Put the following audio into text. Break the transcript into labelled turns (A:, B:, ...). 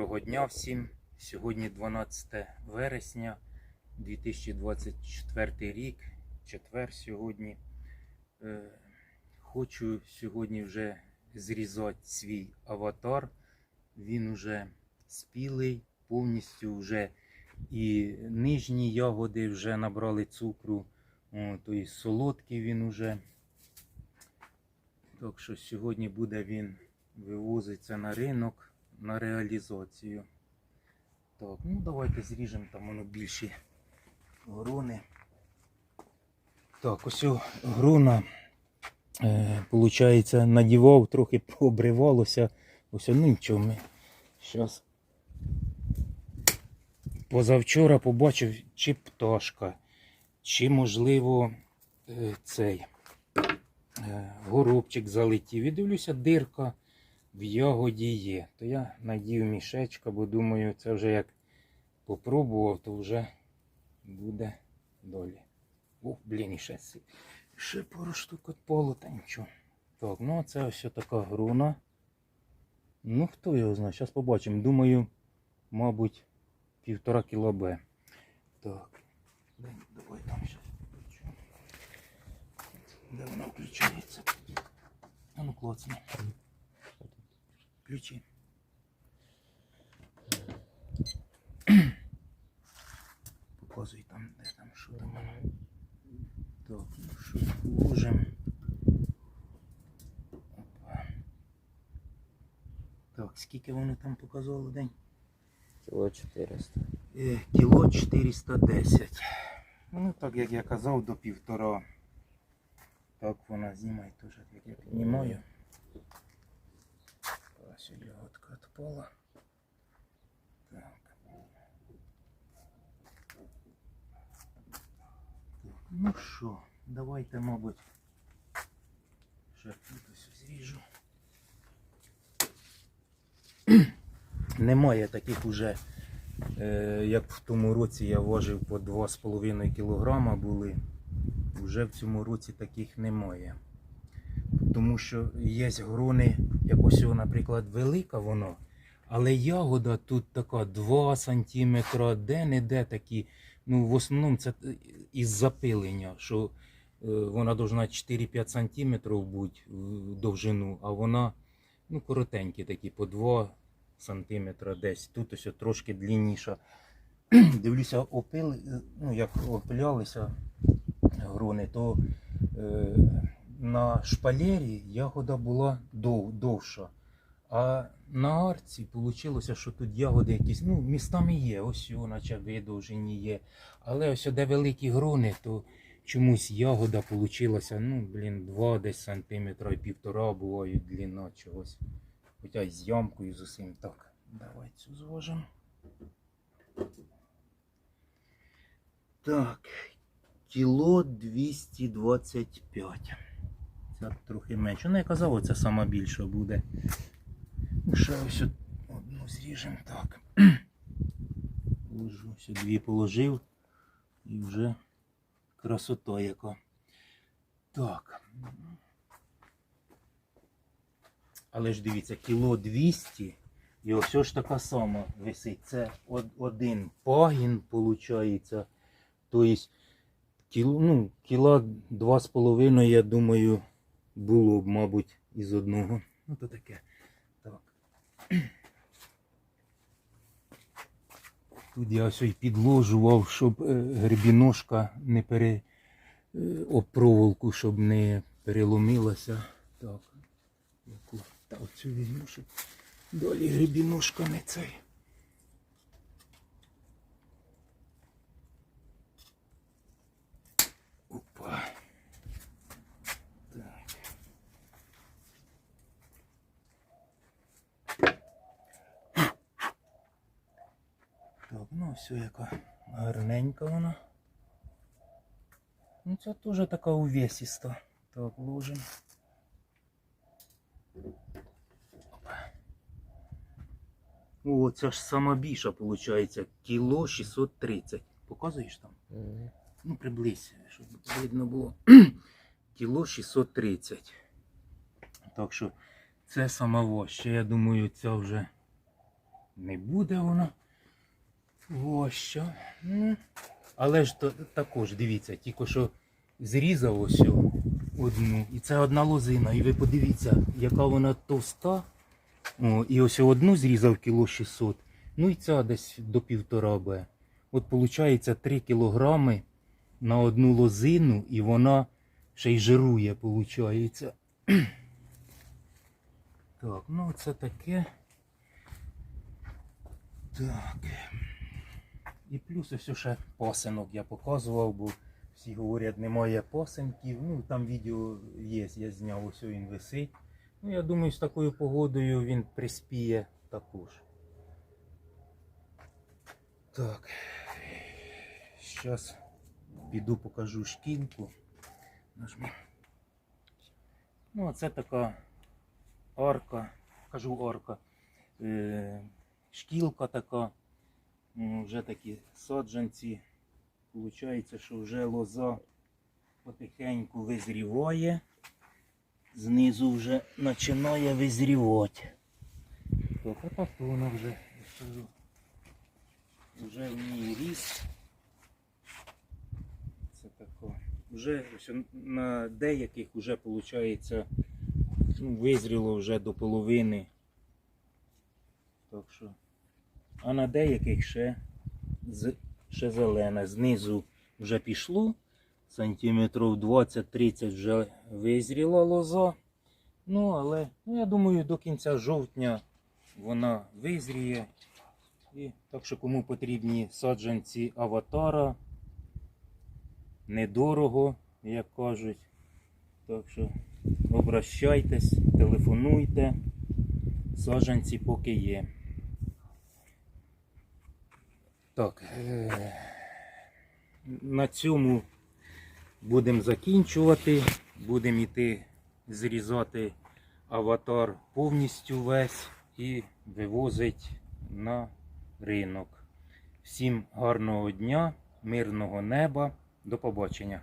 A: Доброго дня всім. Сьогодні 12 вересня 2024 рік, четвер сьогодні. Е, Хочу сьогодні вже зрізати свій аватар. Він уже спілий, повністю вже і нижні ягоди вже набрали цукру, тобто солодкий він уже. Так що сьогодні буде він вивозиться на ринок на реалізацію. Так, ну давайте зріжемо там воно більші грони. Так, ось о, грона, е, виходить, надівав, трохи пообривалося. Ось ну нічого ми. Зараз. Позавчора побачив, чи пташка, чи, можливо, е, цей е, горобчик залетів. І дивлюся, дирка в ягоді є. То я надів мішечка, бо думаю, це вже як попробував, то вже буде долі. О, блін, і ще, ще пару штук та нічого. Так, ну це ось така груна. Ну, хто його знає, зараз побачимо. Думаю, мабуть, півтора кіло Б. Так. Давай там зараз включу. Де вона включається? А ну клацни. Ключі. Показуй там, де там, що там. Так, ну що, ложим. Опа. Так, скільки вони там показали день?
B: Кіло 400.
A: Е, Кіло 410. Ну, так як я казав, до півтора. Так вона знімає теж, як я піднімаю. Ось ягодка відпала. Так. Так, ну що, давайте, мабуть, ще тут зріжу. Немає таких уже Е, Як в тому році я важив по 2,5 кг були, вже в цьому році таких немає. Тому що є грони, як ось, наприклад, велика воно, але ягода тут така 2 см, де-не-де такі. Ну, в основному це із запилення, що е, вона должна 4-5 см бути в довжину, а вона ну, коротенькі такі, по 2 сантиметра десь. Тут ось трошки длинніша. Дивлюся, опили, ну, як опилялися грони, то е, на шпалері ягода була дов, довша. А на арці вийшло, що тут ягоди якісь, ну, містами є, ось наче видовжені є. Але ось де великі грони, то чомусь ягода вийшла, ну, блін, 2 десь сантиметра і півтора бувають длина чогось. Хоча й з ямкою з усім. Так, давай цю зложимо. Так, кіло 225. Це трохи менше. Ну, я казав, це сама більша буде. Ще ось одну зріжемо. Так. Положу. Ось дві положив. І вже красота яка. Так. Але ж дивіться, кіло 200 і ось ж така сама висить. Це один пагін, виходить. Тобто ну, кіла два з половиною, я думаю, було б, мабуть, із одного. Ну то таке. Так. Тут я ось й підложував, щоб е, грибіножка не пере е, об проволоку, щоб не переломилася. Так. Та оцю візьму, щоб далі грибіножка не цей. Опа. Так. Все яка гарненька вона. Ну це теж така увесиста. Так, ложимо. О, це ж сама більша виходить. Кіло 630. Показуєш там? Ну, приблизь, щоб видно було. Кіло 630. Так що це сама важча. Я думаю, ця вже не буде воно. Ось що. Але ж то, також, дивіться, тільки що зрізав ось одну. І це одна лозина. І ви подивіться, яка вона товста. О, і ось одну зрізав кіло 600. Ну і ця десь до півтора Б. От виходить 3 кілограми на одну лозину, і вона ще й жирує, виходить. Так, ну це таке. Так. І плюс ось ще пасинок я показував, бо всі говорять, немає пасинків. Ну там відео є, я зняв, ось він висить. Ну, я думаю, з такою погодою він приспіє також. Так. Зараз піду покажу шкінку. Нажми. Ну, а це така арка, кажу арка, е, шкілка така, вже такі саджанці. Получається, що вже лоза потихеньку визріває, знизу вже починає визрівати. Так, а так то вона вже, скажу, вже в ній ріс. Це тако. Вже ось на деяких вже виходить ну, визріло вже до половини. Так що. А на деяких ще, ще зелене. Знизу вже пішло. Сантиметрів 20-30 вже визріла лоза. Ну, але ну, я думаю, до кінця жовтня вона визріє. І так що кому потрібні саджанці аватара, недорого, як кажуть. Так що обращайтесь, телефонуйте, саджанці поки є. Так, е, на цьому будемо закінчувати. Будемо йти зрізати аватар повністю весь і вивозити на ринок. Всім гарного дня, мирного неба. До побачення.